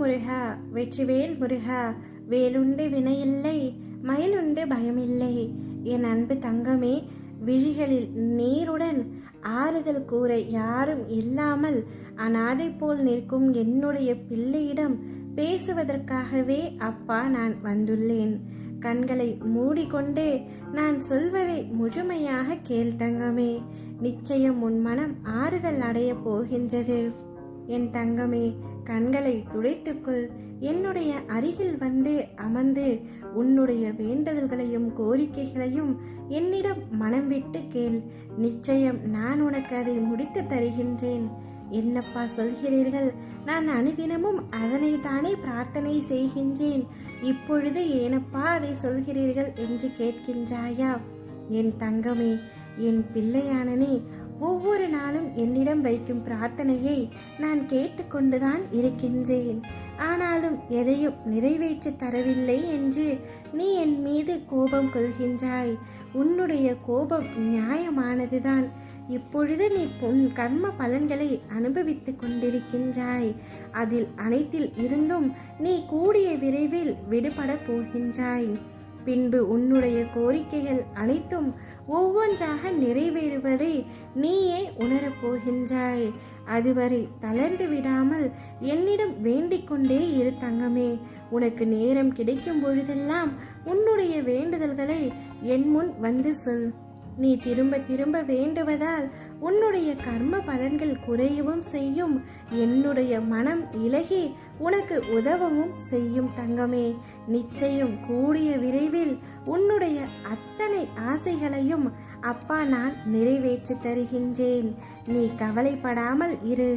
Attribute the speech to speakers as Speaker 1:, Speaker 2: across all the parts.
Speaker 1: முருகா வெற்றிவேல் முருகா வேலுண்டு வினையில்லை மயிலுண்டு பயமில்லை. என் அன்பு தங்கமே விழிகளில் நீருடன் ஆறுதல் கூற யாரும் இல்லாமல் அனாதை போல் நிற்கும் என்னுடைய பிள்ளையிடம் பேசுவதற்காகவே அப்பா நான் வந்துள்ளேன். கண்களை மூடிக்கொண்டே நான் சொல்வதை முழுமையாக கேள் தங்கமே. நிச்சயம் உன் மனம் ஆறுதல் அடைய போகின்றது. என் தங்கமே கண்களை துடைத்துக்கொள். என்னுடைய அருகில் வந்து அமர்ந்து உன்னுடைய வேண்டுதல்களையும் கோரிக்கைகளையும் என்னிடம் மனம் விட்டு கேள். நிச்சயம் நான் உனக்கு அதை முடித்து தருகின்றேன். என்னப்பா சொல்கிறீர்கள்? நான் அனுதினமும் அதனை தானே பிரார்த்தனை செய்கின்றேன். இப்பொழுது ஏனப்பா அதை சொல்கிறீர்கள் என்று கேட்கின்றாயா? என் தங்கமே என் பிள்ளையானனே ஒவ்வொரு நாளும் என்னிடம் வைக்கும் பிரார்த்தனையை நான் கேட்டுக்கொண்டுதான் இருக்கின்றேன். ஆனாலும் எதையும் நிறைவேற்றி தரவில்லை என்று நீ என் மீது கோபம் கொள்கின்றாய். உன்னுடைய கோபம் நியாயமானதுதான். இப்பொழுது நீ உன் கர்ம பலன்களை அனுபவித்துக் கொண்டிருக்கின்றாய். அதில் அனைத்தில் இருந்தும் நீ கூடிய விரைவில் விடுபட போகின்றாய். பின்பு உன்னுடைய கோரிக்கைகள் அனைத்தும் ஒவ்வொன்றாக நிறைவேறுவதை நீயே உணரப் போகின்றாய். அதுவரை தளர்ந்து விடாமல் என்னிடம் வேண்டிக் கொண்டே இரு தங்கமே. உனக்கு நேரம் கிடைக்கும் பொழுதெல்லாம் உன்னுடைய வேண்டுதல்களை என் முன் வந்து சொல். நீ திரும்ப திரும்ப வேண்டுவதால் உன்னுடைய கர்ம பலன்கள் குறையவும் செய்யும். என்னுடைய மனம் இலகி உனக்கு உதவவும் செய்யும் தங்கமே. நிச்சயம் கூடிய விரைவில் உன்னுடைய அத்தனை ஆசைகளையும் அப்பா நான் நிறைவேற்றி தருகின்றேன். நீ கவலைப்படாமல் இரு.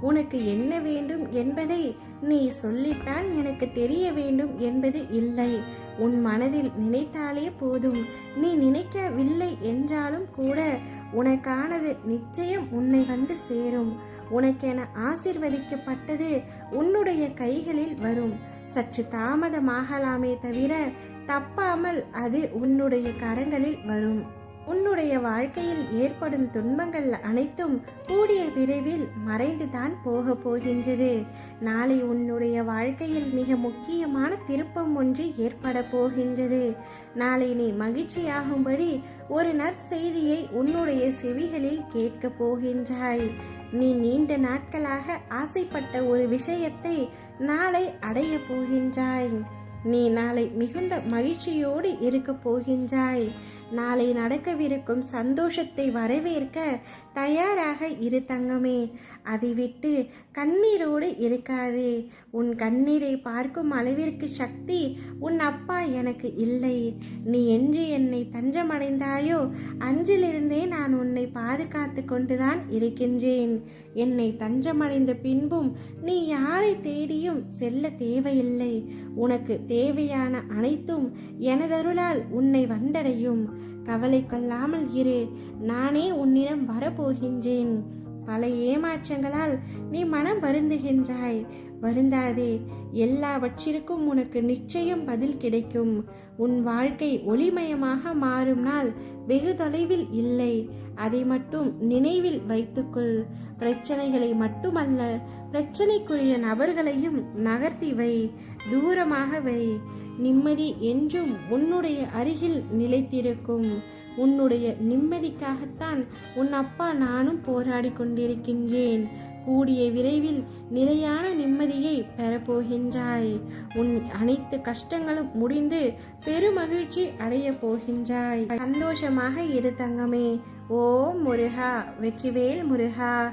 Speaker 1: உனக்கு என்ன வேண்டும் என்பதை நீ சொல்லித்தான் எனக்கு தெரிய வேண்டும் என்பது இல்லை. உன் மனதில் நினைத்தாலே போதும். நீ நினைக்கவில்லை என்றாலும் கூட உனக்கானது நிச்சயம் உன்னை வந்து சேரும். உனக்கென ஆசிர்வதிக்கப்பட்டது உன்னுடைய கைகளில் வரும். சற்று தாமதமாகலாமே தவிர தப்பாமல் அது உன்னுடைய கரங்களில் வரும். உன்னுடைய வாழ்க்கையில் ஏற்படும் துன்பங்கள் அனைத்தும் கூடிய விரைவில் மறைந்துதான் போக போகின்றது. நாளை உன்னுடைய வாழ்க்கையில் மிக முக்கியமான திருப்பம் ஒன்று ஏற்பட போகின்றது. நாளை நீ மகிழ்ச்சியாகும்படி ஒரு நற்செய்தியை உன்னுடைய செவிகளில் கேட்கப் போகின்றாய். நீ நீண்ட நாட்களாக ஆசைப்பட்ட ஒரு விஷயத்தை நாளை அடைய போகின்றாய். நீ நாளை மிகுந்த மகிழ்ச்சியோடு இருக்கப் போகின்றாய். நாளை நடக்கவிருக்கும் சந்தோஷத்தை வரவேற்க தயாராக இரு தங்கமே. அதை விட்டு கண்ணீரோடு இருக்காதே. உன் கண்ணீரை பார்க்கும் அளவிற்கு சக்தி உன் அப்பா எனக்கு இல்லை. நீ என்று என்னை தஞ்சமடைந்தாயோ அன்றிலிருந்தே நான் உன்னை பாதுகாத்து கொண்டுதான் இருக்கின்றேன். என்னை தஞ்சமடைந்த பின்பும் நீ யாரை தேடியும் செல்ல தேவையில்லை. உனக்கு தேவையான அனைத்தும் எனதருளால் உன்னை வந்தடையும். கவலை கொள்ளாமல் இரு. நானே உன்னிடம் வரப்போகின்றேன். பல ஏமாற்றங்களால் நீ மனம் வருந்துகின்றாய். வருந்தாதே. எல்லாவற்றிற்கும் உனக்கு நிச்சயம் பதில் கிடைக்கும். உன் வாழ்க்கை ஒளிமயமாக மாறும் நாள் வெகு தொலைவில் இல்லை. அதை மட்டும் நினைவில் வைத்துக்கொள். பிரச்சனைகளை மட்டுமல்ல பிரச்சனைக்குரிய நபர்களையும் நகர்த்தி வை. தூரமாக வை. நிம்மதி என்றும் உன்னுடைய அருகில் நிலைத்திருக்கும். உன்னுடைய நிம்மதிக்காகத்தான் உன் அப்பா நானும் போராடி கொண்டிருக்கின்றேன். கூடிய விரைவில் நிலையான நிம்மதியை பெறப்போகின்றாய். உன் அனைத்து கஷ்டங்களும் முடிந்து பெருமகிழ்ச்சி அடைய போகின்றாய். சந்தோஷமாக இரு தங்கமே. ஓ முருகா. வெற்றிவேல் முருகா.